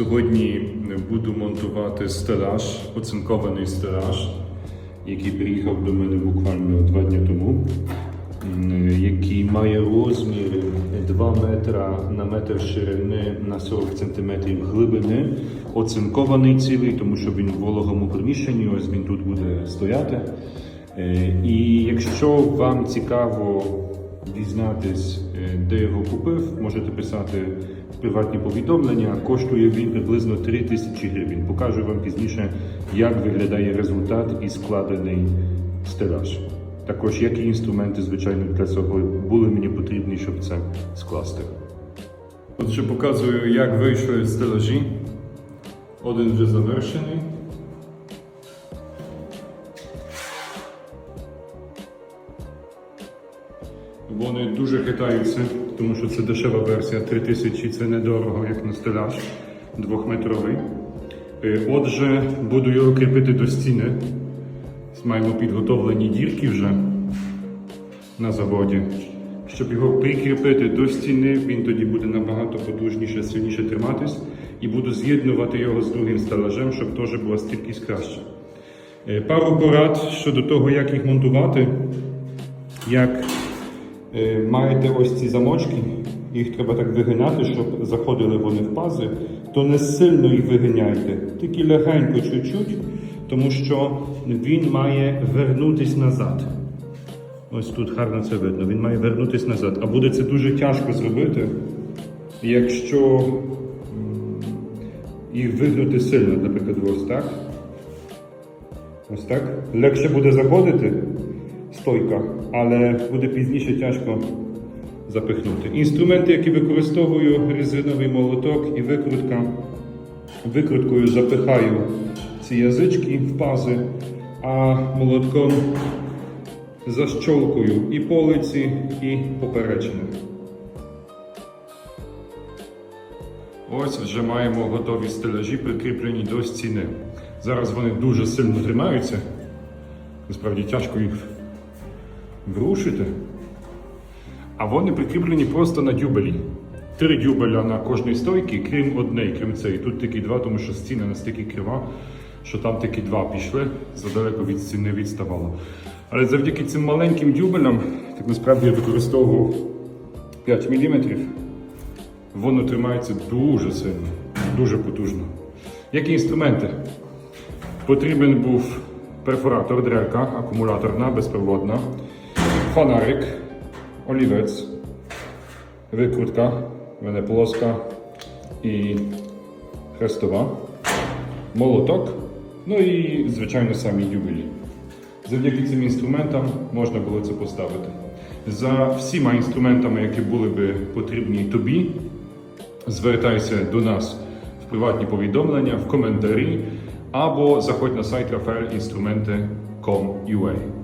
Сьогодні буду монтувати стелаж, оцинкований стелаж, який приїхав до мене буквально два дні тому, який має розмір 2 метра на метр ширини на 40 сантиметрів глибини, оцинкований цілий, тому що він в вологому приміщенні, ось він тут буде стояти. Е, І якщо вам цікаво дізнатись, е, де його купив, можете писати приватні повідомлення. Коштує він приблизно 3 тисячі гривень. Покажу вам пізніше, як виглядає результат і складений стелаж. Також які інструменти, звичайно, для цього були мені потрібні, щоб це скласти. Отже, показую, як вийшли стелажі. Один вже завершений. Вони дуже хитаються, тому що це дешева версія. 3000 це недорого, як на стелаж двохметровий. Е, Отже, буду його кріпити до стіни. Маємо підготовлені дірки вже на заводі. Щоб його прикріпити до стіни, він тоді буде набагато потужніше, сильніше триматись. І буду з'єднувати його з другим стелажем, щоб теж була стійкість краща. Е, Пару порад щодо того, як їх монтувати. Як Маєте ось ці замочки, їх треба так вигинати, щоб заходили вони в пази, то не сильно їх вигиняйте, тільки легенько чуть-чуть, тому що він має вернутись назад. Ось тут гарно це видно, він має вернутись назад. А буде це дуже тяжко зробити, якщо їх вигнути сильно, наприклад, ось так. Ось так. Легше буде заходити стойка, але буде пізніше тяжко запихнути. Інструменти, які використовую, резиновий молоток і викрутка. Викруткою запихаю ці язички в пази, а молотком защолкую і полиці, і поперечини. Ось вже маємо готові стелажі, прикріплені до стіни. Зараз вони дуже сильно тримаються. Насправді тяжко їх врушити. А вони прикріплені просто на дюбелі. Три дюбеля на кожній стойці, крім однієї, крім цієї. Тут тільки два, тому що стіна настільки крива, що там тільки два пішли, задалеко від стіни відставало. Але завдяки цим маленьким дюбелям, так насправді я використовував 5 мм, воно тримається дуже сильно, дуже потужно. Які інструменти? Потрібен був перфоратор, дрелька, акумуляторна, безпроводна, фонарик, олівець, викрутка, мене плоска і хрестова, молоток, ну і, звичайно, самі ювелі. Завдяки цим інструментам можна було це поставити. За всіма інструментами, які були би потрібні тобі, звертайся до нас в приватні повідомлення, в коментарі або заходь на сайт rafaelinstrumente.com.ua.